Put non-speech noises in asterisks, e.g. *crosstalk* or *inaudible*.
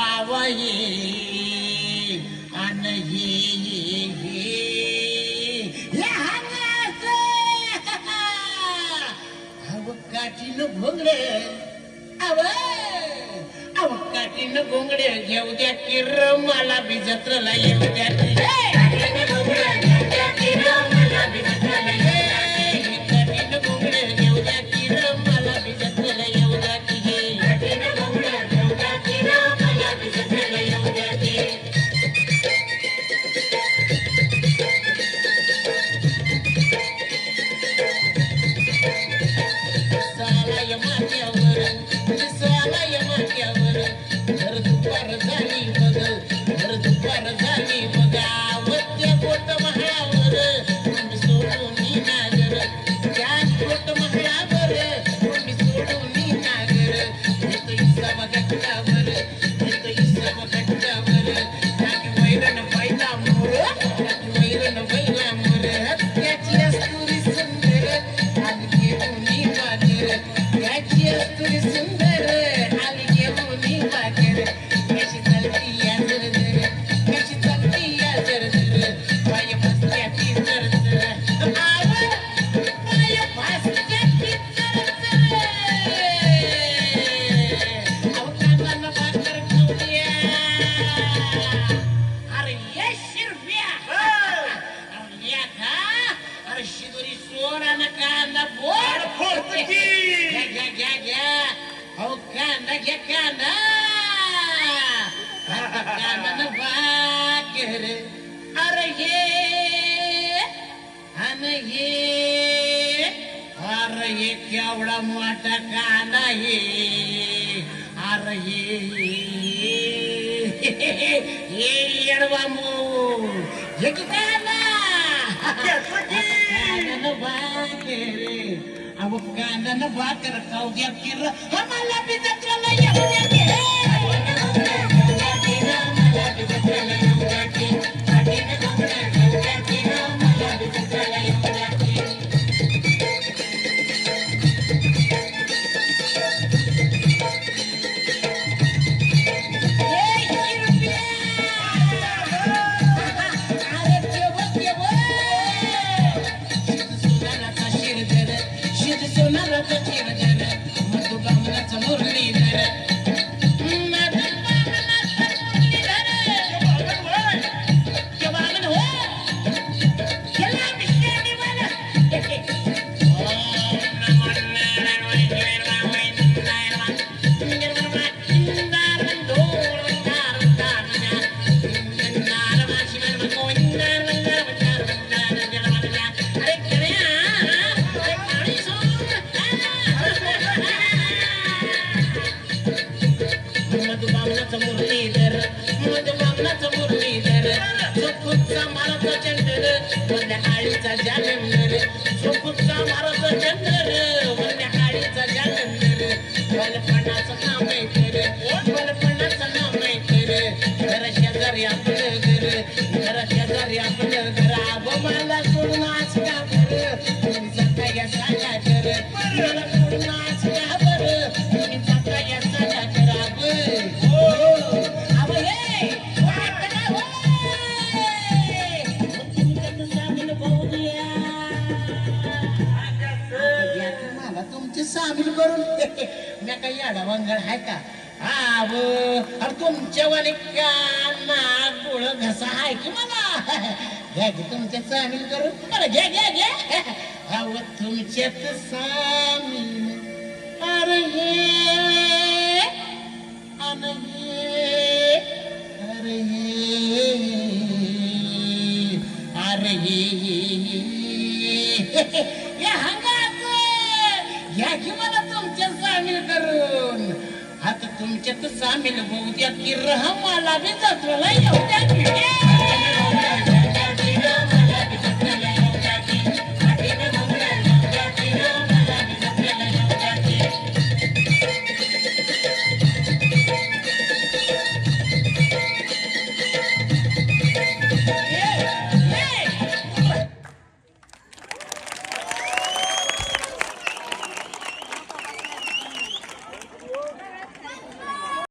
वावई ये अन ये काठीनं घोंगडे. अव अव काठीनं घोंगडे. घेऊ द्या की र मला बी जत्रेला येऊ द्या. की कांदा घ्या कांदा आता कांदा न भाकर अरे ये आणि ये अरे ये केवढा मोठा कांदा ये अरे ये ये येडवा मो हे की कांद्यानं भाकर अहो कांद्यानं भाकर खाऊ द्या की र आम्हाला बी जत्रेला येऊ द्या you just another चंदर वल्या आळीचा जालंदर सुखुचा माराचा चंदर वल्या आळीचा जालंदर वलपणाचं नाव आहे तर वलपणाचं नाव आहे तर घर शेजारी आपलं घर घर शेजारी आपलं घर. आबो मला सोडून आज का तुमचे सामील करून. *laughs* मी काही याडा वंगड आहे का? आव अरे तुमच्या वाले काना गोळ घसा आहे की मला? *laughs* घ्या की तुमच्या सामील करून. मला घ्या घ्या घ्या. *laughs* अव तुमच्यात सामील. अरे हे अरे हे अरे हे अरे हे या हंगा या की मला तुमच्या सामील करून. आता तुमच्यात सामील होऊ द्या की रहमाला बी जत्रेला येऊ द्या